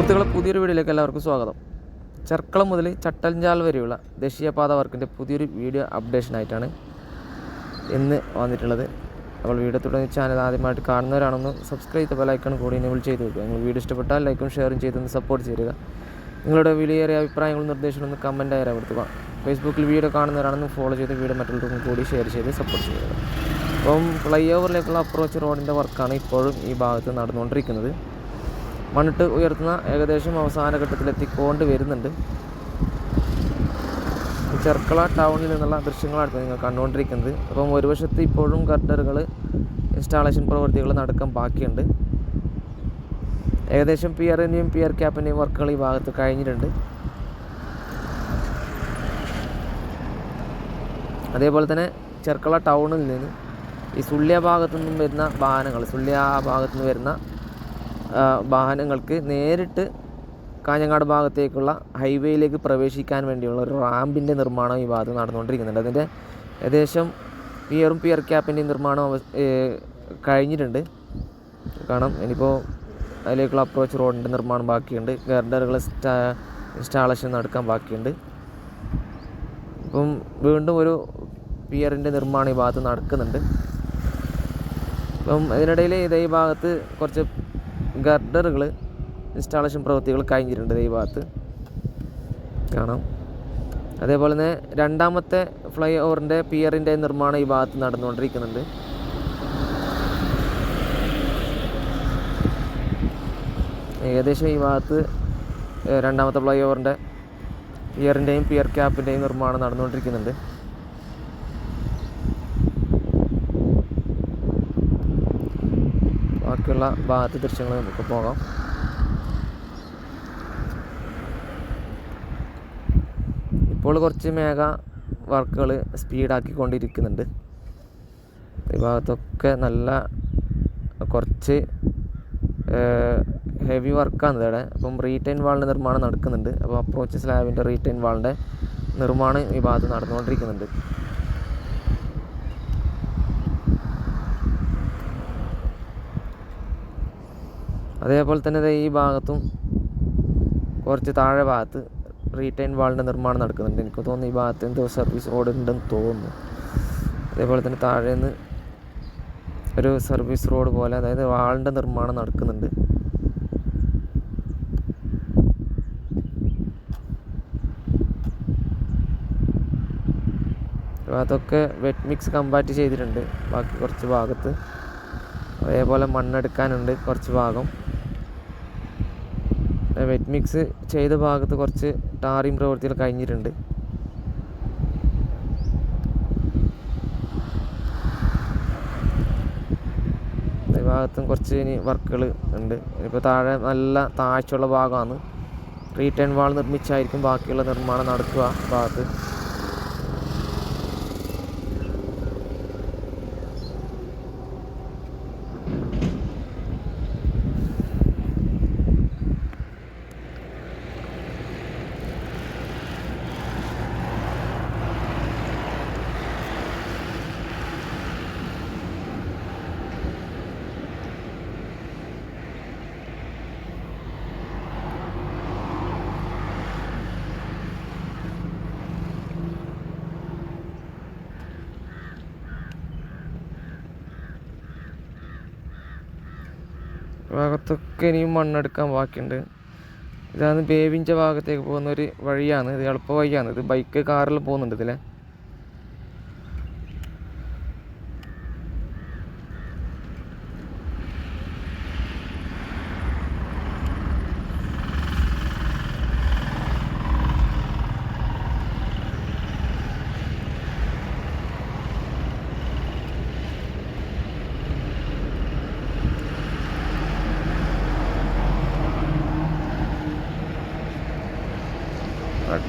സുഹൃത്തുക്കളെ പുതിയൊരു വീഡിയോയിലേക്ക് എല്ലാവർക്കും സ്വാഗതം. ചെർക്കളം മുതൽ ചട്ടഞ്ചാൽ വരെയുള്ള ദേശീയപാത വർക്കിന്റെ പുതിയൊരു വീഡിയോ അപ്ഡേഷനായിട്ടാണ് ഇന്ന് വന്നിട്ടുള്ളത്. അപ്പോൾ വീഡിയോ തുടങ്ങി ചാനൽ ആദ്യമായിട്ട് കാണുന്നവരാണെന്ന് സബ്സ്ക്രൈബ് ബെലൈക്കൺ കൂടി എനേബിൾ ചെയ്ത് വെക്കുക. നിങ്ങൾ വീഡിയോ ഇഷ്ടപ്പെട്ടാൽ ലൈക്കും ഷെയറും ചെയ്തൊന്ന് സപ്പോർട്ട് ചെയ്യുക നിങ്ങളുടെ വിലയേറിയ അഭിപ്രായങ്ങളും നിർദ്ദേശങ്ങളും ഒന്ന് കമന്റായി രേഖപ്പെടുത്തുക. ഫേസ്ബുക്കിൽ വീഡിയോ കാണുന്നവരാണെന്ന് ഫോളോ ചെയ്ത് വീഡിയോ മറ്റുള്ളവർക്കും കൂടി ഷെയർ ചെയ്ത് സപ്പോർട്ട് ചെയ്യുക. അപ്പം ഫ്ലൈ ഓവറിലേക്കുള്ള അപ്രോച്ച് റോഡിന്റെ വർക്കാണ് ഇപ്പോഴും ഈ ഭാഗത്ത് നടന്നുകൊണ്ടിരിക്കുന്നത്. മണ്ണിട്ട് ഉയർത്തുന്ന ഏകദേശം അവസാന ഘട്ടത്തിലെത്തിക്കൊണ്ട് വരുന്നുണ്ട്. ചെർക്കള ടൗണിൽ നിന്നുള്ള ദൃശ്യങ്ങളാണ് നിങ്ങൾ കണ്ടുകൊണ്ടിരിക്കുന്നത്. അപ്പം ഒരു വശത്ത് ഇപ്പോഴും ഗർഡറുകൾ ഇൻസ്റ്റാളേഷൻ പ്രവൃത്തികൾ നടക്കാൻ ബാക്കിയുണ്ട്. ഏകദേശം പിയറിന്റെയും പിയർ ക്യാപ്പിന്റെയും വർക്കുകൾ ഈ ഭാഗത്ത് കഴിഞ്ഞിട്ടുണ്ട്. അതേപോലെ തന്നെ ചെർക്കള ടൗണിൽ നിന്ന് ഈ സുള്ളിയ ഭാഗത്തു നിന്നും വരുന്ന വാഹനങ്ങൾ സുള്ളിയ ഭാഗത്തു നിന്ന് വരുന്ന വാഹനങ്ങൾക്ക് നേരിട്ട് കാഞ്ഞങ്ങാട് ഭാഗത്തേക്കുള്ള ഹൈവേയിലേക്ക് പ്രവേശിക്കാൻ വേണ്ടിയുള്ള ഒരു റാമ്പിന്റെ നിർമ്മാണം ഈ ഭാഗത്ത് നടന്നുകൊണ്ടിരിക്കുന്നുണ്ട്. അതിന്റെ ഏകദേശം പിയറും പിയർ ക്യാപ്പിന്റെ നിർമ്മാണം കഴിഞ്ഞിട്ടുണ്ട്. കാരണം ഇനിയിപ്പോൾ അതിലേക്കുള്ള അപ്രോച്ച് റോഡിന്റെ നിർമ്മാണം ബാക്കിയുണ്ട്. ഗർഡറുകൾ സ്റ്റാ ഇൻസ്റ്റാളേഷൻ നടക്കാൻ ബാക്കിയുണ്ട്. ഇപ്പം വീണ്ടും ഒരു പിയറിന്റെ നിർമ്മാണം ഈ ഭാഗത്ത് നടക്കുന്നുണ്ട്. അപ്പം അതിനിടയിൽ ഇതേ ഈ ഭാഗത്ത് കുറച്ച് ഗർഡറുകൾ ഇൻസ്റ്റാളേഷൻ പ്രവൃത്തികൾ കഴിഞ്ഞിട്ടുണ്ട് ഈ ഭാഗത്ത്. കാണാം. അതേപോലെ തന്നെ രണ്ടാമത്തെ ഫ്ലൈ ഓവറിന്റെ പിയറിന്റെ നിർമ്മാണം ഈ ഭാഗത്ത് നടന്നുകൊണ്ടിരിക്കുന്നുണ്ട്. ഏകദേശം ഈ ഭാഗത്ത് രണ്ടാമത്തെ ഫ്ലൈ ഓവറിന്റെ പിയറിന്റെയും പിയർ ക്യാപ്പിന്റെയും നിർമ്മാണം നടന്നുകൊണ്ടിരിക്കുന്നുണ്ട്. ബാക്കിയുള്ള ഭാഗത്ത് ദൃശ്യങ്ങൾ നമുക്ക് പോകാം. ഇപ്പോൾ കുറച്ച് മേഘ വർക്കുകൾ സ്പീഡാക്കിക്കൊണ്ടിരിക്കുന്നുണ്ട്. ഈ ഭാഗത്തൊക്കെ നല്ല കുറച്ച് ഹെവി വർക്കാണ് ഇവിടെ അപ്പം റീറ്റൈൻ വാളിന്റെ നിർമ്മാണം നടക്കുന്നുണ്ട്. അപ്പോൾ അപ്രോച്ച് സ്ലാബിന്റെ റീറ്റൈൻ വാളിന്റെ നിർമ്മാണം ഈ ഭാഗത്ത് നടന്നുകൊണ്ടിരിക്കുന്നുണ്ട്. അതേപോലെ തന്നെ ഈ ഭാഗത്തും കുറച്ച് താഴെ ഭാഗത്ത് റീറ്റെയിൻ വാളിന്റെ നിർമ്മാണം നടക്കുന്നുണ്ട്. എനിക്ക് തോന്നുന്നു ഈ ഭാഗത്ത് എന്തോ സർവീസ് റോഡ് ഉണ്ടെന്ന് തോന്നുന്നു. അതേപോലെ തന്നെ താഴെ നിന്ന് ഒരു സർവീസ് റോഡ് പോലെ അതായത് വാളിന്റെ നിർമ്മാണം നടക്കുന്നുണ്ട്. അതൊക്കെ വെറ്റ് മിക്സ് കമ്പാറ്റ് ചെയ്തിട്ടുണ്ട്. ബാക്കി കുറച്ച് ഭാഗത്ത്. അതേപോലെ മണ്ണെടുക്കാനുണ്ട് കുറച്ച് ഭാഗം. വെറ്റ് മിക്സ് ചെയ്ത ഭാഗത്ത് കുറച്ച് ടാറിങ് പ്രവൃത്തികൾ കഴിഞ്ഞിട്ടുണ്ട്. ഭാഗത്തും കുറച്ച് ഇനി വർക്കുകൾ ഉണ്ട്. ഇപ്പോൾ താഴെ നല്ല താഴ്ചയുള്ള ഭാഗമാണ്. റീറ്റേൺ വാൾ നിർമ്മിച്ചായിരിക്കും ബാക്കിയുള്ള നിർമ്മാണം നടക്കുക ഭാഗത്ത്. ഭാഗത്തൊക്കെ ഇനിയും മണ്ണെടുക്കാൻ ബാക്കിയുണ്ട്. ഇതാണ് ബേവിന്റെ ഭാഗത്തേക്ക് പോകുന്ന ഒരു വഴിയാണ്. ഇത് എളുപ്പ വഴിയാണ്. ഇത് ബൈക്ക് കാറിൽ പോകുന്നുണ്ട് ഇതിലെ.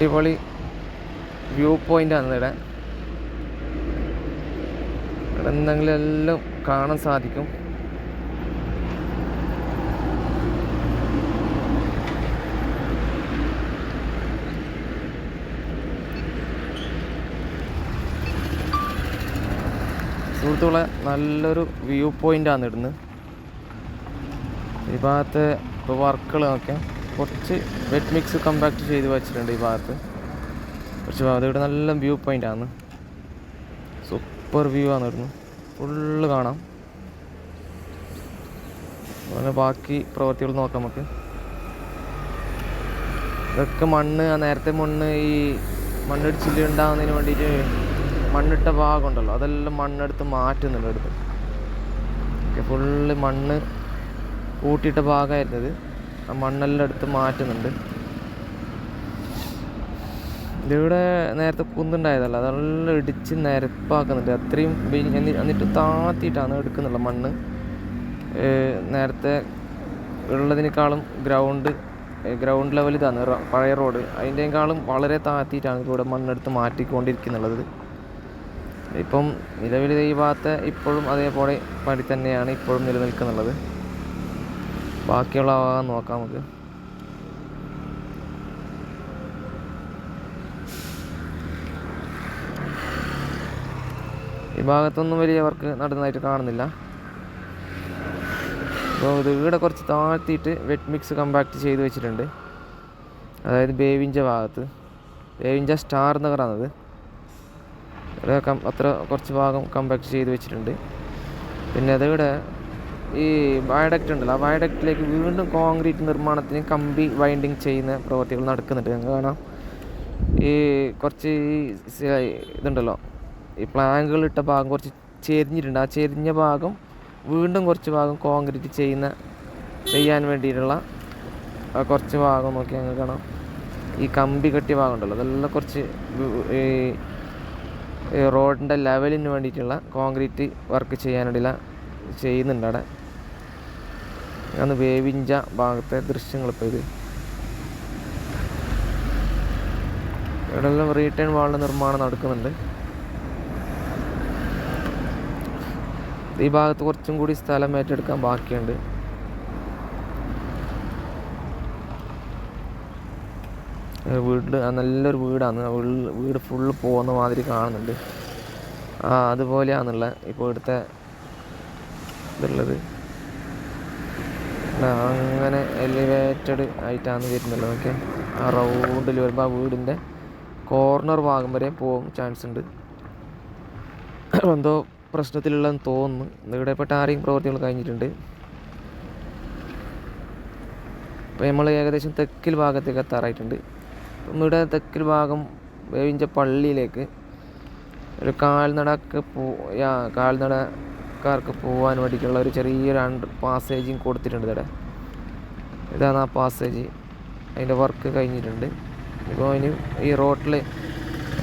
അടിപൊളി വ്യൂ പോയിന്റ് ആണ് ഇവിടെ. ഇവിടെ എന്തെങ്കിലും എല്ലാം കാണാൻ സാധിക്കും. സുഹൃത്തുക്കളെ നല്ലൊരു വ്യൂ പോയിന്റാണ് ഇടുന്നത് ഈ ഭാഗത്തെ ഇപ്പോൾ വർക്കുകൾ നോക്കാം കുറച്ച് വെറ്റ് മിക്സ് കമ്പാക്ട് ചെയ്ത് വെച്ചിട്ടുണ്ട് ഈ ഭാഗത്ത്. കുറച്ച് ഭാഗത്ത് ഇവിടെ നല്ല വ്യൂ പോയിന്റ് ആണ്. സൂപ്പർ വ്യൂ ആണ് ഇവിടുന്ന്. ഫുള്ള് കാണാം. അതുപോലെ ബാക്കി പ്രവൃത്തികൾ നോക്കാം നമുക്ക്. ഇതൊക്കെ മണ്ണ് നേരത്തെ മണ്ണ് ഈ മണ്ണിടിച്ചിൽ ഉണ്ടാകുന്നതിന് വേണ്ടിയിട്ട് മണ്ണിട്ട ഭാഗം ഉണ്ടല്ലോ. അതെല്ലാം മണ്ണെടുത്ത് മാറ്റുന്നുണ്ട് അടുത്ത്. ഫുള്ള് മണ്ണ് കൂട്ടിയിട്ട ഭാഗമായിരുന്നത്. മണ്ണെല്ലാം എടുത്ത് മാറ്റുന്നുണ്ട്. ഇതിവിടെ നേരത്തെ കുന്നുണ്ടായതല്ല അതെല്ലാം ഇടിച്ച് നിരപ്പാക്കുന്നുണ്ട്. അത്രയും എന്നിട്ട് താത്തിയിട്ടാണ് എടുക്കുന്നുള്ളത് മണ്ണ്. നേരത്തെ ഉള്ളതിനേക്കാളും ഗ്രൗണ്ട് ഗ്രൗണ്ട് ലെവൽ ഇതാണ് പഴയ റോഡ്. അതിന്റെക്കാളും വളരെ താത്തിയിട്ടാണ് ഇവിടെ മണ്ണെടുത്ത് മാറ്റിക്കൊണ്ടിരിക്കുന്നുള്ളത് ഇപ്പം നിലവിൽ ഈ ഭാഗത്ത് ഇപ്പോഴും അതേപോലെ പടി തന്നെയാണ് ഇപ്പോഴും നിലനിൽക്കുന്നുള്ളത്. ബാക്കിയുള്ള ഭാഗം നോക്കാം നമുക്ക്. ഈ ഭാഗത്തൊന്നും വലിയ വർക്ക് നടന്നതായിട്ട് കാണുന്നില്ല. അപ്പോൾ ഇത് ഇവിടെ കുറച്ച് താഴ്ത്തിയിട്ട് വെറ്റ് മിക്സ് കമ്പാക്ട് ചെയ്ത് വെച്ചിട്ടുണ്ട്. അതായത് ബേവിഞ്ച ഭാഗത്ത്. ബേവിഞ്ച സ്റ്റാർ നഗറാണത് ഇവിടെ കം അത്ര കുറച്ച് ഭാഗം കമ്പാക്ട് ചെയ്ത് വെച്ചിട്ടുണ്ട്. പിന്നെ അതിവിടെ ഈ വയഡക്റ്റ് ഉണ്ടല്ലോ ആ വയഡക്റ്റിലേക്ക് വീണ്ടും കോൺക്രീറ്റ് നിർമ്മാണത്തിന് കമ്പി വൈൻഡിങ് ചെയ്യുന്ന പ്രവൃത്തികൾ നടക്കുന്നുണ്ട്. നിങ്ങൾക്ക് കാണാം. ഈ കുറച്ച് ഇതുണ്ടല്ലോ. ഈ പ്ലാങ്കുകൾ ഇട്ട ഭാഗം കുറച്ച് ചെരിഞ്ഞിട്ടുണ്ട്. ആ ചെരിഞ്ഞ ഭാഗം വീണ്ടും കുറച്ച് ഭാഗം കോൺക്രീറ്റ് ചെയ്യുന്ന ചെയ്യാൻ വേണ്ടിയിട്ടുള്ള കുറച്ച് ഭാഗം നോക്കി ഞങ്ങൾക്ക് കാണാം. ഈ കമ്പി കെട്ടിയ ഭാഗം ഉണ്ടല്ലോ. അതെല്ലാം കുറച്ച് ഈ റോഡിന്റെ ലെവലിന് വേണ്ടിയിട്ടുള്ള കോൺക്രീറ്റ് വർക്ക് ചെയ്യാനുള്ള ചെയ്യുന്നുണ്ട് അവിടെ. അന്ന് വേവിഞ്ച ഭാഗത്തെ ദൃശ്യങ്ങൾ ഇപ്പോൾ ഇത്. ഇവിടെല്ലാം റീട്ടേൺ വാളിന്റെ നിർമ്മാണം നടക്കുന്നുണ്ട്. ഈ ഭാഗത്ത് കുറച്ചും കൂടി സ്ഥലം ഏറ്റെടുക്കാൻ ബാക്കിയുണ്ട്. വീട്ടിൽ വീട് നല്ലൊരു വീടാണ്. വീട് വീട് ഫുള്ള് പോകുന്ന മാതിരി കാണുന്നുണ്ട്. ആ അതുപോലെയാണുള്ള ഇപ്പോൾ ഇവിടുത്തെ ഇതുള്ളത്. അങ്ങനെ എലിവേറ്റഡ് ആയിട്ടാണ് വരുന്നുള്ളത് ഓക്കെ ആ റൗണ്ടിൽ വരുമ്പോൾ ആ വീടിന്റെ കോർണർ ഭാഗം വരെ പോകും ചാൻസ് ഉണ്ട്. എന്തോ പ്രശ്നത്തിലുള്ളതെന്ന് തോന്നുന്നു. ഇവിടെ ഇപ്പോൾ ടാറിങ് പ്രവൃത്തികൾ കഴിഞ്ഞിട്ടുണ്ട്. അപ്പോൾ നമ്മൾ ഏകദേശം തെക്കിൽ ഭാഗത്തേക്ക് എത്താറായിട്ടുണ്ട്. ഇവിടെ തെക്കിൽ ഭാഗം വേവിഞ്ച പള്ളിയിലേക്ക് ഒരു കാൽനടക്ക് പോ യാ കാൽനടക്കാർക്ക് പോകാൻ വേണ്ടിയിട്ടുള്ള ഒരു ചെറിയൊരു അണ്ടർ പാസേജും കൊടുത്തിട്ടുണ്ട് ഇവിടെ ഇതാണ് ആ പാസേജ് അതിന്റെ വർക്ക് കഴിഞ്ഞിട്ടുണ്ട്. ഇപ്പോൾ ഇനി ഈ റോട്ടിൽ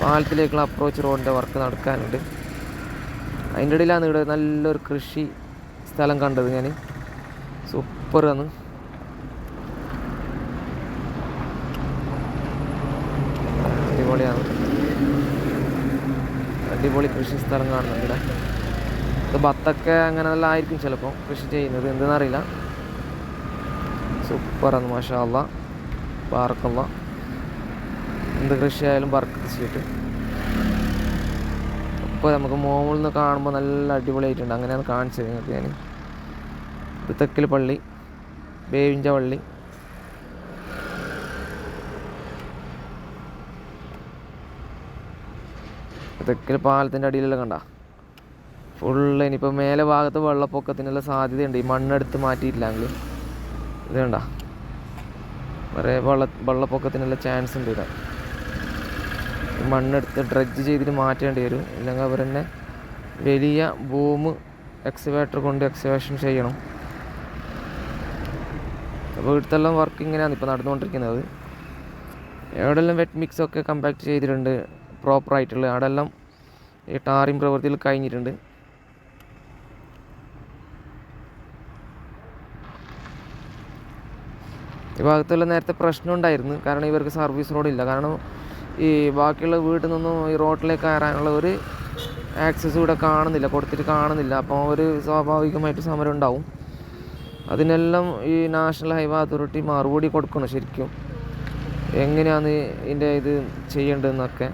പാലത്തിലേക്കുള്ള അപ്രോച്ച് റോഡിന്റെ വർക്ക് നടക്കാനുണ്ട്. അതിന്റെ ഇടയിലാണ് ഇവിടെ നല്ലൊരു കൃഷി സ്ഥലം കണ്ടത് ഞാൻ സൂപ്പറാണ് അടിപൊളിയാണ്. അടിപൊളി കൃഷി സ്ഥലം കാണുന്നുണ്ട് ഇവിടെ. ഇത് ബത്തൊക്കെ അങ്ങനെ നല്ല ആയിരിക്കും ചിലപ്പോൾ കൃഷി ചെയ്യുന്നത്. എന്തെന്നറിയില്ല സൂപ്പറാണ് മാഷാ പാർക്കല്ല എന്ത് കൃഷിയായാലും പാർക്ക് ചെയ്തിട്ട്. ഇപ്പോൾ നമുക്ക് മോമിൽ നിന്ന് കാണുമ്പോൾ നല്ല അടിപൊളിയായിട്ടുണ്ട്. അങ്ങനെയാണ് കാണിച്ചത് നിങ്ങൾക്ക് ഞാൻ ഇത് തെക്കിൽ പള്ളി ബേവിഞ്ച പള്ളി. തെക്കിൽ പാലത്തിന്റെ അടിയിലെല്ലാം കണ്ട? ഫുള്ള് ഇനിയിപ്പോൾ മേലെ ഭാഗത്ത് വെള്ളപ്പൊക്കത്തിനുള്ള സാധ്യതയുണ്ട്. ഈ മണ്ണെടുത്ത് മാറ്റിയിട്ടില്ലെങ്കിൽ ഇത് വേണ്ട കുറേ വെള്ള വെള്ളപ്പൊക്കത്തിനുള്ള ചാൻസ് ഉണ്ട് ഈ മണ്ണെടുത്ത് ഡ്രഡ്ജ് ചെയ്തിട്ട് മാറ്റേണ്ടി വരും. ഇല്ലെങ്കിൽ അവർ തന്നെ വലിയ ബൂമ് എക്സിവേറ്റർ കൊണ്ട് എക്സിവേഷൻ ചെയ്യണം. അപ്പോൾ ഇവിടുത്തെല്ലാം വർക്ക് ഇങ്ങനെയാണ് ഇപ്പോൾ നടന്നുകൊണ്ടിരിക്കുന്നത്. എവിടെല്ലാം വെറ്റ് മിക്സ് ഒക്കെ കമ്പാക്ട് ചെയ്തിട്ടുണ്ട് പ്രോപ്പറായിട്ടുള്ളത് അവിടെല്ലാം ഈ ടാറിങ് പ്രവൃത്തിയിൽ കഴിഞ്ഞിട്ടുണ്ട്. ഈ ഭാഗത്തുള്ള നേരത്തെ പ്രശ്നം ഉണ്ടായിരുന്നു. കാരണം ഇവർക്ക് സർവീസ് റോഡ് ഇല്ല. കാരണം ഈ ബാക്കിയുള്ള വീട്ടിൽ നിന്നും ഈ റോഡിലേക്ക് കയറാനുള്ള ഒരു ആക്സസ് ഇവിടെ കാണുന്നില്ല. കൊടുത്തിട്ട് കാണുന്നില്ല. അപ്പോൾ ഒരു സ്വാഭാവികമായിട്ട് സമരം ഉണ്ടാവും. അതിനെല്ലാം ഈ നാഷണൽ ഹൈവേ അതോറിറ്റി മറുപടി കൊടുക്കണം ശരിക്കും. എങ്ങനെയാണ് ഇതിന്റെ ഇത് ചെയ്യേണ്ടതെന്നൊക്കെ.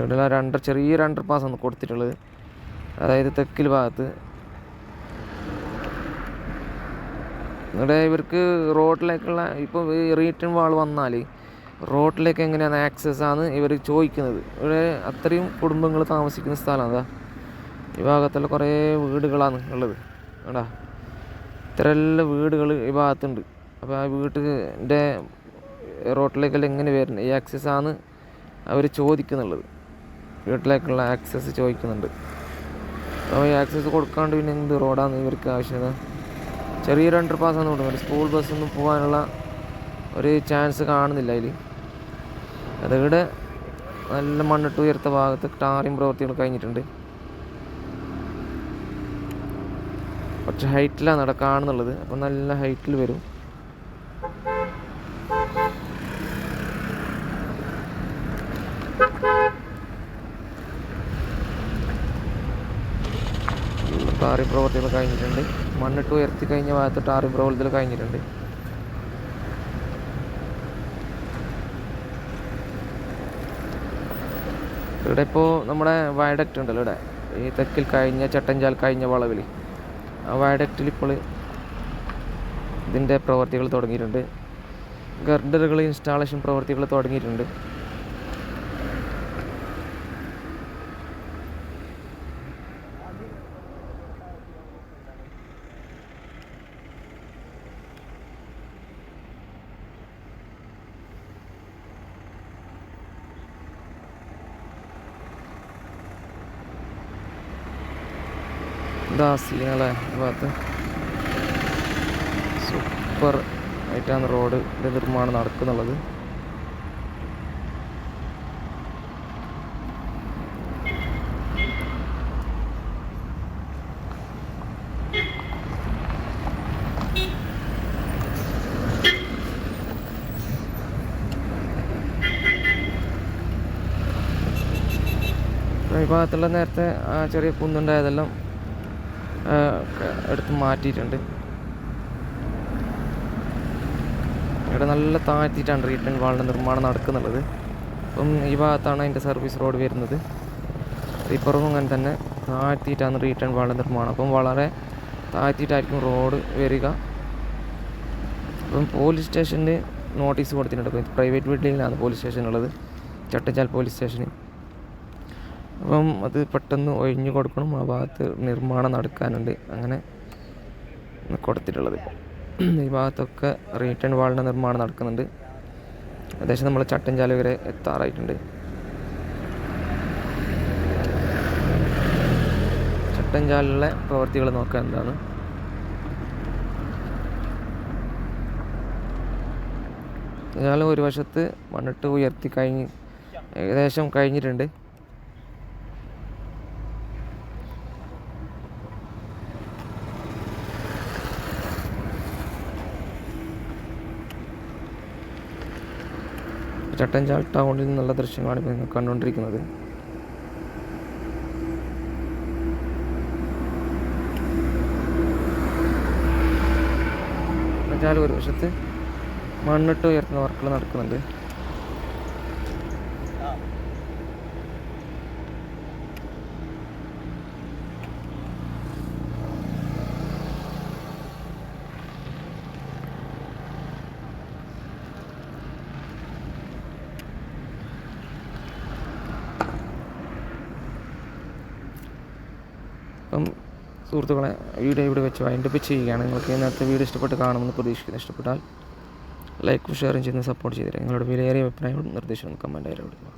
ഇവിടെ രണ്ടർ ചെറിയൊരു അണ്ടർ ആണ് കൊടുത്തിട്ടുള്ളത്. അതായത് തെക്കിൽ ഭാഗത്ത്. ഇവിടെ ഇവർക്ക് റോഡിലേക്കുള്ള ഇപ്പോൾ റീട്ടേൺ വാൾ വന്നാൽ റോഡിലേക്ക് എങ്ങനെയാണ് ആക്സസ് ആണ് ഇവർ ചോദിക്കുന്നത്. ഇവിടെ അത്രയും കുടുംബങ്ങൾ താമസിക്കുന്ന സ്ഥലമാണ് അതാ. ഈ ഭാഗത്തുള്ള കുറേ വീടുകളാണ് ഉള്ളത്. എടാ എല്ലാ വീടുകൾ ഈ ഭാഗത്തുണ്ട്. അപ്പോൾ ആ വീട്ടിന്റെ റോഡിലേക്കെല്ലാം എങ്ങനെ വരുന്നത് ഈ ആക്സസ് ആണ് അവർ ചോദിക്കുന്നുള്ളത്. വീട്ടിലേക്കുള്ള ആക്സസ് ചോദിക്കുന്നുണ്ട്. അപ്പോൾ ഈ ആക്സസ് കൊടുക്കാണ്ട് പിന്നെ എന്ത് റോഡാണ് ഇവർക്ക് ആവശ്യത ചെറിയൊരു അണ്ടർ പാസ്സാണ് കൊടുക്കുന്നത് സ്കൂൾ ബസ്സൊന്നും പോകാനുള്ള ഒരു ചാൻസ് കാണുന്നില്ല അതിൽ അതവിടെ നല്ല മണ്ണിട്ട് ഉയർത്ത ഭാഗത്ത് ടാറിങ് പ്രവൃത്തികൾ കഴിഞ്ഞിട്ടുണ്ട്. കുറച്ച് ഹൈറ്റിലാണ് നടക്കാണെന്നുള്ളത് കാണുന്നുള്ളത്. അപ്പം നല്ല ഹൈറ്റിൽ വരും. ടാറി പ്രവർത്തികൾ കഴിഞ്ഞിട്ടുണ്ട്. മണ്ണിട്ട് ഉയർത്തി കഴിഞ്ഞ ഭാഗത്ത് ടാറി പ്രവർത്തികൾ കഴിഞ്ഞിട്ടുണ്ട്. ഇവിടെ ഇപ്പോൾ നമ്മുടെ വയഡക്റ്റ് ഉണ്ടല്ലോ ഇവിടെ. ഈ തെക്കിൽ കഴിഞ്ഞ ചട്ടഞ്ചാൽ കഴിഞ്ഞ വളവിൽ ആ വയഡക്റ്റിൽ ഇപ്പോൾ ഇതിന്റെ പ്രവർത്തികൾ തുടങ്ങിയിട്ടുണ്ട്. ഗർഡറുകൾ ഇൻസ്റ്റാളേഷൻ പ്രവർത്തികൾ തുടങ്ങിയിട്ടുണ്ട്. ദാസികളെ ഭാഗത്ത് സൂപ്പർ ആയിട്ടാണ് റോഡിന്റെ നിർമ്മാണം നടക്കുന്നുള്ളത്. ഭാഗത്തുള്ള നേരത്തെ ആ ചെറിയ കുന്നുണ്ടായതെല്ലാം എടുത്ത് മാറ്റിയിട്ടുണ്ട്. ഇവിടെ നല്ല താഴ്ത്തിയിട്ടാണ് റീട്ടേൺ വാളിന്റെ നിർമ്മാണം നടക്കുന്നുള്ളത്. അപ്പം ഈ ഭാഗത്താണ് അതിന്റെ സർവീസ് റോഡ് വരുന്നത്. ഇപ്പുറവും അങ്ങനെ തന്നെ താഴ്ത്തിയിട്ടാണ് റീട്ടേൺ വാളിന്റെ നിർമ്മാണം. അപ്പം വളരെ താഴ്ത്തിയിട്ടായിരിക്കും റോഡ് വരിക. അപ്പം പോലീസ് സ്റ്റേഷന് നോട്ടീസ് കൊടുത്തിട്ടുണ്ട്. പ്രൈവറ്റ് ബിൽഡിങ്ങിലാണ് പോലീസ് സ്റ്റേഷൻ ഉള്ളത് ചട്ടച്ചാൽ പോലീസ് സ്റ്റേഷന്. അപ്പം അത് പെട്ടെന്ന് ഒഴിഞ്ഞു കൊടുക്കണം. ആ ഭാഗത്ത് നിർമ്മാണം നടക്കാനുണ്ട്. അങ്ങനെ കൊടുത്തിട്ടുള്ളത്. ഈ ഭാഗത്തൊക്കെ റീട്ടേൺ വാളിന്റെ നിർമ്മാണം നടക്കുന്നുണ്ട്. ഏകദേശം നമ്മൾ ചട്ടഞ്ചാല വരെ എത്താറായിട്ടുണ്ട്. ചട്ടഞ്ചാലിലെ പ്രവൃത്തികൾ നോക്കാൻ എന്താണ്? ഒരു വശത്ത് മണ്ണിട്ട് ഉയർത്തി കഴിഞ്ഞ് ഏകദേശം കഴിഞ്ഞിട്ടുണ്ട്. ചട്ടഞ്ചാൽ ടൗണിൽ നിന്നുള്ള ദൃശ്യങ്ങളാണ് ഇപ്പോൾ നിങ്ങൾ കണ്ടുകൊണ്ടിരിക്കുന്നത് ചട്ടഞ്ചാൽ ഒരു വശത്ത് മണ്ണിട്ട് ഉയർത്തുന്ന വർക്കുകൾ നടക്കുന്നുണ്ട്. അപ്പം സുഹൃത്തുക്കളെ വീഡിയോ ഇവിടെ വെച്ച് വൈൻഡപ്പ് ചെയ്യുകയാണ്. നിങ്ങൾക്ക് ഇന്നത്തെ വീഡിയോ ഇഷ്ടപ്പെട്ട് കാണുമെന്ന് പ്രതീക്ഷിക്കുന്നു. ഇഷ്ടപ്പെട്ടാൽ ലൈക്കും ഷെയറും ചെയ്ത് സപ്പോർട്ട് ചെയ്തിരുന്നു നിങ്ങളുടെ വിലയേറിയ അഭിപ്രായങ്ങളും നിർദ്ദേശങ്ങളും കമന്റായി കൊടുക്കുക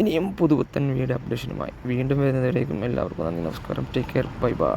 ഇനിയും പുതുപുത്തൻ വീഡിയോ അപ്ഡേഷനുമായി വീണ്ടും വരുന്നതിലേക്കും എല്ലാവർക്കും നന്ദി നമസ്കാരം. Take care bye bye